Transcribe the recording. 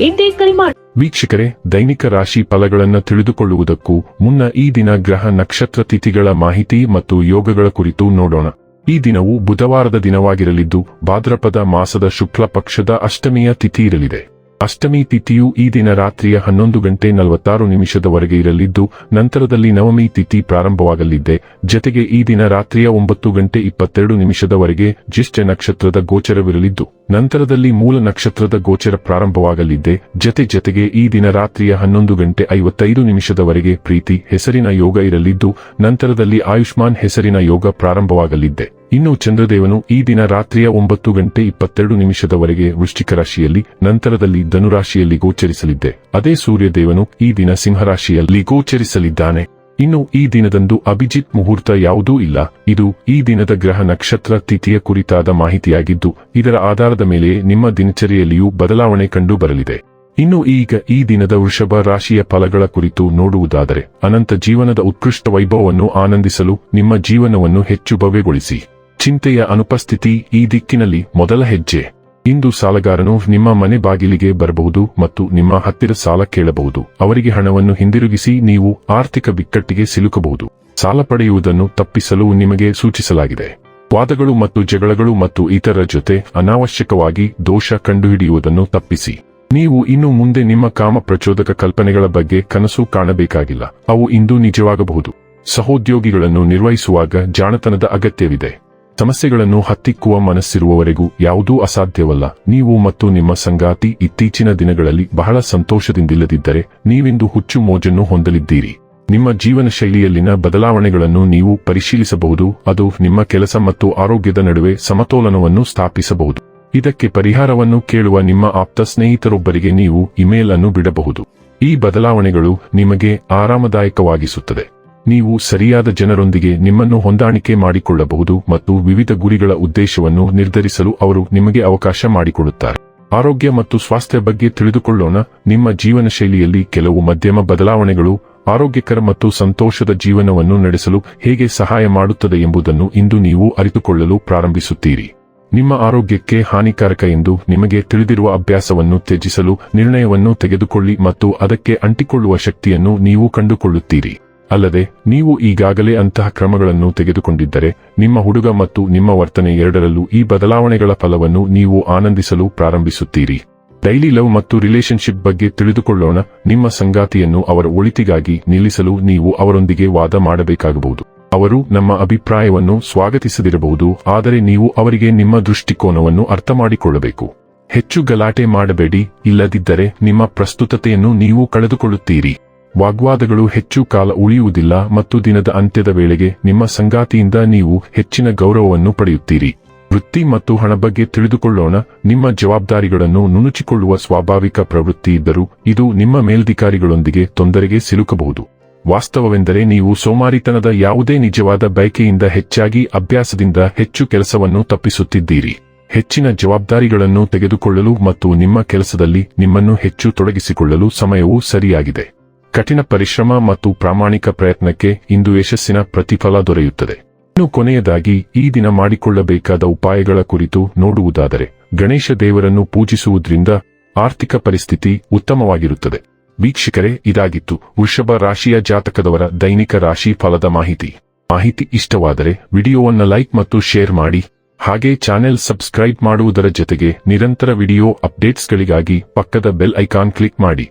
ಎಂದೇ ಕರೆ ಮಾಡಿ ವೀಕ್ಷಕರೇ, ದೈನಿಕ ರಾಶಿ ಫಲಗಳನ್ನು ತಿಳಿದುಕೊಳ್ಳುವುದಕ್ಕೂ ಮುನ್ನ ಈ ದಿನ ಗ್ರಹ ನಕ್ಷತ್ರ ತಿಥಿಗಳ ಮಾಹಿತಿ ಮತ್ತು ಯೋಗಗಳ ಕುರಿತು ನೋಡೋಣ. ಈ ದಿನವು ಬುಧವಾರದ ದಿನವಾಗಿರಲಿದ್ದು, ಭಾದ್ರಪದ ಮಾಸದ ಶುಕ್ಲ ಪಕ್ಷದ ಅಷ್ಟಮಿಯ ತಿಥಿ ಇರಲಿದೆ. ಅಷ್ಟಮಿ ತಿಥಿಯು ಈ ದಿನ ರಾತ್ರಿಯ ಹನ್ನೊಂದು ಗಂಟೆ ನಲವತ್ತಾರು ನಿಮಿಷದವರೆಗೆ ಇರಲಿದ್ದು, ನಂತರದಲ್ಲಿ ನವಮಿ ತಿಥಿ ಪ್ರಾರಂಭವಾಗಲಿದೆ. ಜತೆಗೆ ಈ ದಿನ ರಾತ್ರಿಯ ಒಂಬತ್ತು ಗಂಟೆ ಇಪ್ಪತ್ತೆರಡು ನಿಮಿಷದವರೆಗೆ ಜ್ಯೇಷ್ಠ ನಕ್ಷತ್ರದ ಗೋಚರವಿರಲಿದ್ದು, ನಂತರದಲ್ಲಿ ಮೂಲ ನಕ್ಷತ್ರದ ಗೋಚರ ಪ್ರಾರಂಭವಾಗಲಿದೆ. ಜತೆ ಜತೆಗೆ ಈ ದಿನ ರಾತ್ರಿಯ ಹನ್ನೊಂದು ಗಂಟೆ ಐವತ್ತೈದು ನಿಮಿಷದವರೆಗೆ ಪ್ರೀತಿ, ಹೆಸರಿನ ಯೋಗ ಇರಲಿದ್ದು, ನಂತರದಲ್ಲಿ ಆಯುಷ್ಮಾನ್ ಹೆಸರಿನ ಯೋಗ ಪ್ರಾರಂಭವಾಗಲಿದೆ. ಇನ್ನು ಚಂದ್ರದೇವನು ಈ ದಿನ ರಾತ್ರಿಯ ಒಂಬತ್ತು ಗಂಟೆ ಇಪ್ಪತ್ತೆರಡು ನಿಮಿಷದವರೆಗೆ ವೃಶ್ಚಿಕ ರಾಶಿಯಲ್ಲಿ, ನಂತರದಲ್ಲಿ ಧನುರಾಶಿಯಲ್ಲಿ ಗೋಚರಿಸಲಿದ್ದೆ. ಅದೇ ಸೂರ್ಯದೇವನು ಈ ದಿನ ಸಿಂಹರಾಶಿಯಲ್ಲಿ ಗೋಚರಿಸಲಿದ್ದಾನೆ. ಇನ್ನು ಈ ದಿನದಂದು ಅಭಿಜಿತ್ ಮುಹೂರ್ತ ಯಾವುದೂ ಇಲ್ಲ. ಇದು ಈ ದಿನದ ಗ್ರಹ ನಕ್ಷತ್ರ ತಿಥಿಯ ಕುರಿತಾದ ಮಾಹಿತಿಯಾಗಿದ್ದು, ಇದರ ಆಧಾರದ ಮೇಲೆ ನಿಮ್ಮ ದಿನಚರಿಯಲ್ಲಿಯೂ ಬದಲಾವಣೆ ಕಂಡು ಬರಲಿದೆ ಇನ್ನು ಈಗ ಈ ದಿನದ ವೃಷಭ ರಾಶಿಯ ಫಲಗಳ ಕುರಿತು ನೋಡುವುದಾದರೆ, ಅನಂತ ಜೀವನದ ಉತ್ಕೃಷ್ಟ ವೈಭವವನ್ನು ಆನಂದಿಸಲು ನಿಮ್ಮ ಜೀವನವನ್ನು ಹೆಚ್ಚು ಭವ್ಯಗೊಳಿಸಿ. ಚಿಂತೆಯ ಅನುಪಸ್ಥಿತಿ ಈ ದಿಕ್ಕಿನಲ್ಲಿ ಮೊದಲ ಹೆಜ್ಜೆ. ಇಂದು ಸಾಲಗಾರನು ನಿಮ್ಮ ಮನೆ ಬಾಗಿಲಿಗೆ ಬರಬಹುದು ಮತ್ತು ನಿಮ್ಮ ಹತ್ತಿರ ಸಾಲ ಕೇಳಬಹುದು. ಅವರಿಗೆ ಹಣವನ್ನು ಹಿಂದಿರುಗಿಸಿ ನೀವು ಆರ್ಥಿಕ ಬಿಕ್ಕಟ್ಟಿಗೆ ಸಿಲುಕಬಹುದು. ಸಾಲ ಪಡೆಯುವುದನ್ನು ತಪ್ಪಿಸಲು ನಿಮಗೆ ಸೂಚಿಸಲಾಗಿದೆ. ವಾದಗಳು ಮತ್ತು ಜಗಳಗಳು ಮತ್ತು ಇತರ ಜೊತೆ ಅನಾವಶ್ಯಕವಾಗಿ ದೋಷ ಕಂಡುಹಿಡಿಯುವುದನ್ನು ತಪ್ಪಿಸಿ. ನೀವು ಇನ್ನು ಮುಂದೆ ನಿಮ್ಮ ಕಾಮ ಪ್ರಚೋದಕ ಕಲ್ಪನೆಗಳ ಬಗ್ಗೆ ಕನಸು ಕಾಣಬೇಕಾಗಿಲ್ಲ. ಅವು ಇಂದು ನಿಜವಾಗಬಹುದು. ಸಹೋದ್ಯೋಗಿಗಳನ್ನು ನಿರ್ವಹಿಸುವಾಗ ಜಾಣತನದ ಅಗತ್ಯವಿದೆ. ಸಮಸ್ಯೆಗಳನ್ನು ಹತ್ತಿಕ್ಕುವ ಮನಸ್ಸಿರುವವರೆಗೂ ಯಾವುದೂ ಅಸಾಧ್ಯವಲ್ಲ. ನೀವು ಮತ್ತು ನಿಮ್ಮ ಸಂಗಾತಿ ಇತ್ತೀಚಿನ ದಿನಗಳಲ್ಲಿ ಬಹಳ ಸಂತೋಷದಿಂದಿಲ್ಲದಿದ್ದರೆ ನೀವಿಂದು ಹುಚ್ಚು ಮೋಜನ್ನು ಹೊಂದಲಿದ್ದೀರಿ. ನಿಮ್ಮ ಜೀವನ ಶೈಲಿಯಲ್ಲಿನ ಬದಲಾವಣೆಗಳನ್ನು ನೀವು ಪರಿಶೀಲಿಸಬಹುದು, ಅದು ನಿಮ್ಮ ಕೆಲಸ ಮತ್ತು ಆರೋಗ್ಯದ ನಡುವೆ ಸಮತೋಲನವನ್ನು ಸ್ಥಾಪಿಸಬಹುದು. ಇದಕ್ಕೆ ಪರಿಹಾರವನ್ನು ಕೇಳುವ ನಿಮ್ಮ ಆಪ್ತ ಸ್ನೇಹಿತರೊಬ್ಬರಿಗೆ ನೀವು ಇಮೇಲ್ ಅನ್ನು ಬಿಡಬಹುದು. ಈ ಬದಲಾವಣೆಗಳು ನಿಮಗೆ ಆರಾಮದಾಯಕವಾಗಿಸುತ್ತದೆ. ನೀವು ಸರಿಯಾದ ಜನರೊಂದಿಗೆ ನಿಮ್ಮನ್ನು ಹೊಂದಾಣಿಕೆ ಮಾಡಿಕೊಳ್ಳಬಹುದು ಮತ್ತು ವಿವಿಧ ಗುರಿಗಳ ಉದ್ದೇಶವನ್ನು ನಿರ್ಧರಿಸಲು ಅವರು ನಿಮಗೆ ಅವಕಾಶ ಮಾಡಿಕೊಡುತ್ತಾರೆ. ಆರೋಗ್ಯ ಮತ್ತು ಸ್ವಾಸ್ಥ್ಯ ಬಗ್ಗೆ ತಿಳಿದುಕೊಳ್ಳೋಣ. ನಿಮ್ಮ ಜೀವನ ಶೈಲಿಯಲ್ಲಿ ಕೆಲವು ಮಧ್ಯಮ ಬದಲಾವಣೆಗಳು ಆರೋಗ್ಯಕರ ಮತ್ತು ಸಂತೋಷದ ಜೀವನವನ್ನು ನಡೆಸಲು ಹೇಗೆ ಸಹಾಯ ಮಾಡುತ್ತದೆ ಎಂಬುದನ್ನು ಇಂದು ನೀವು ಅರಿತುಕೊಳ್ಳಲು ಪ್ರಾರಂಭಿಸುತ್ತೀರಿ. ನಿಮ್ಮ ಆರೋಗ್ಯಕ್ಕೆ ಹಾನಿಕಾರಕ ಎಂದು ನಿಮಗೆ ತಿಳಿದಿರುವ ಅಭ್ಯಾಸವನ್ನು ತ್ಯಜಿಸಲು ನಿರ್ಣಯವನ್ನು ತೆಗೆದುಕೊಳ್ಳಿ ಮತ್ತು ಅದಕ್ಕೆ ಅಂಟಿಕೊಳ್ಳುವ ಶಕ್ತಿಯನ್ನು ನೀವು ಕಂಡುಕೊಳ್ಳುತ್ತೀರಿ. ಅಲ್ಲದೆ, ನೀವು ಈಗಾಗಲೇ ಅಂತಹ ಕ್ರಮಗಳನ್ನು ತೆಗೆದುಕೊಂಡಿದ್ದರೆ, ನಿಮ್ಮ ಹುಡುಗ ಮತ್ತು ನಿಮ್ಮ ವರ್ತನೆ ಎರಡರಲ್ಲೂ ಈ ಬದಲಾವಣೆಗಳ ಫಲವನ್ನು ನೀವು ಆನಂದಿಸಲು ಪ್ರಾರಂಭಿಸುತ್ತೀರಿ. ಡೈಲಿ ಲವ್ ಮತ್ತು ರಿಲೇಶನ್ಶಿಪ್ ಬಗ್ಗೆ ತಿಳಿದುಕೊಳ್ಳೋಣ, ನಿಮ್ಮ ಸಂಗಾತಿಯನ್ನು ಅವರ ಒಳಿತಿಗಾಗಿ ನಿಲ್ಲಿಸಲು ನೀವು ಅವರೊಂದಿಗೆ ವಾದ ಮಾಡಬೇಕಾಗಬಹುದು. ಅವರು ನಮ್ಮ ಅಭಿಪ್ರಾಯವನ್ನು ಸ್ವಾಗತಿಸದಿರಬಹುದು, ಆದರೆ ನೀವು ಅವರಿಗೆ ನಿಮ್ಮ ದೃಷ್ಟಿಕೋನವನ್ನು ಅರ್ಥಮಾಡಿಕೊಳ್ಳಬೇಕು. ಹೆಚ್ಚು ಗಲಾಟೆ ಮಾಡಬೇಡಿ, ಇಲ್ಲದಿದ್ದರೆ ನಿಮ್ಮ ಪ್ರಸ್ತುತತೆಯನ್ನು ನೀವು ಕಳೆದುಕೊಳ್ಳುತ್ತೀರಿ. ವಾಗ್ವಾದಗಳು ಹೆಚ್ಚು ಕಾಲ ಉಳಿಯುವುದಿಲ್ಲ ಮತ್ತು ದಿನದ ಅಂತ್ಯದ ವೇಳೆಗೆ ನಿಮ್ಮ ಸಂಗಾತಿಯಿಂದ ನೀವು ಹೆಚ್ಚಿನ ಗೌರವವನ್ನು ಪಡೆಯುತ್ತೀರಿ. ವೃತ್ತಿ ಮತ್ತು ಹಣ ಬಗ್ಗೆ ತಿಳಿದುಕೊಳ್ಳೋಣ. ನಿಮ್ಮ ಜವಾಬ್ದಾರಿಗಳನ್ನು ನುಣುಚಿಕೊಳ್ಳುವ ಸ್ವಾಭಾವಿಕ ಪ್ರವೃತ್ತಿ ಇದ್ದರೂ ಇದು ನಿಮ್ಮ ಮೇಲ್ಧಿಕಾರಿಗಳೊಂದಿಗೆ ತೊಂದರೆಗೆ ಸಿಲುಕಬಹುದು. ವಾಸ್ತವವೆಂದರೆ ನೀವು ಸೋಮಾರಿತನದ ಯಾವುದೇ ನಿಜವಾದ ಬಯಕೆಯಿಂದ ಹೆಚ್ಚಾಗಿ ಅಭ್ಯಾಸದಿಂದ ಹೆಚ್ಚು ಕೆಲಸವನ್ನು ತಪ್ಪಿಸುತ್ತಿದ್ದೀರಿ. ಹೆಚ್ಚಿನ ಜವಾಬ್ದಾರಿಗಳನ್ನು ತೆಗೆದುಕೊಳ್ಳಲು ಮತ್ತು ನಿಮ್ಮ ಕೆಲಸದಲ್ಲಿ ನಿಮ್ಮನ್ನು ಹೆಚ್ಚು ತೊಡಗಿಸಿಕೊಳ್ಳಲು ಸಮಯವು ಸರಿಯಾಗಿದೆ. ಕಠಿಣ ಪರಿಶ್ರಮ ಮತ್ತು ಪ್ರಾಮಾಣಿಕ ಪ್ರಯತ್ನಕ್ಕೆ ಇಂದು ಯಶಸ್ಸಿನ ಪ್ರತಿಫಲ ದೊರೆಯುತ್ತದೆ. ಇನ್ನು ಕೊನೆಯದಾಗಿ, ಈ ದಿನ ಮಾಡಿಕೊಳ್ಳಬೇಕಾದ ಉಪಾಯಗಳ ಕುರಿತು ನೋಡುವುದಾದರೆ, ಗಣೇಶ ದೇವರನ್ನು ಪೂಜಿಸುವುದರಿಂದ ಆರ್ಥಿಕ ಪರಿಸ್ಥಿತಿ ಉತ್ತಮವಾಗಿರುತ್ತದೆ. ವೀಕ್ಷಕರೇ, ಇದಾಗಿತ್ತು ವೃಷಭ ರಾಶಿಯ ಜಾತಕದವರ ದೈನಿಕ ರಾಶಿ ಫಲದ ಮಾಹಿತಿ. ಮಾಹಿತಿ ಇಷ್ಟವಾದರೆ ವಿಡಿಯೋವನ್ನು ಲೈಕ್ ಮತ್ತು ಶೇರ್ ಮಾಡಿ, ಹಾಗೆ ಚಾನೆಲ್ ಸಬ್ಸ್ಕ್ರೈಬ್ ಮಾಡುವುದರ ಜೊತೆಗೆ ನಿರಂತರ ವಿಡಿಯೋ ಅಪ್ಡೇಟ್ಸ್ಗಳಿಗಾಗಿ ಪಕ್ಕದ ಬೆಲ್ ಐಕಾನ್ ಕ್ಲಿಕ್ ಮಾಡಿ.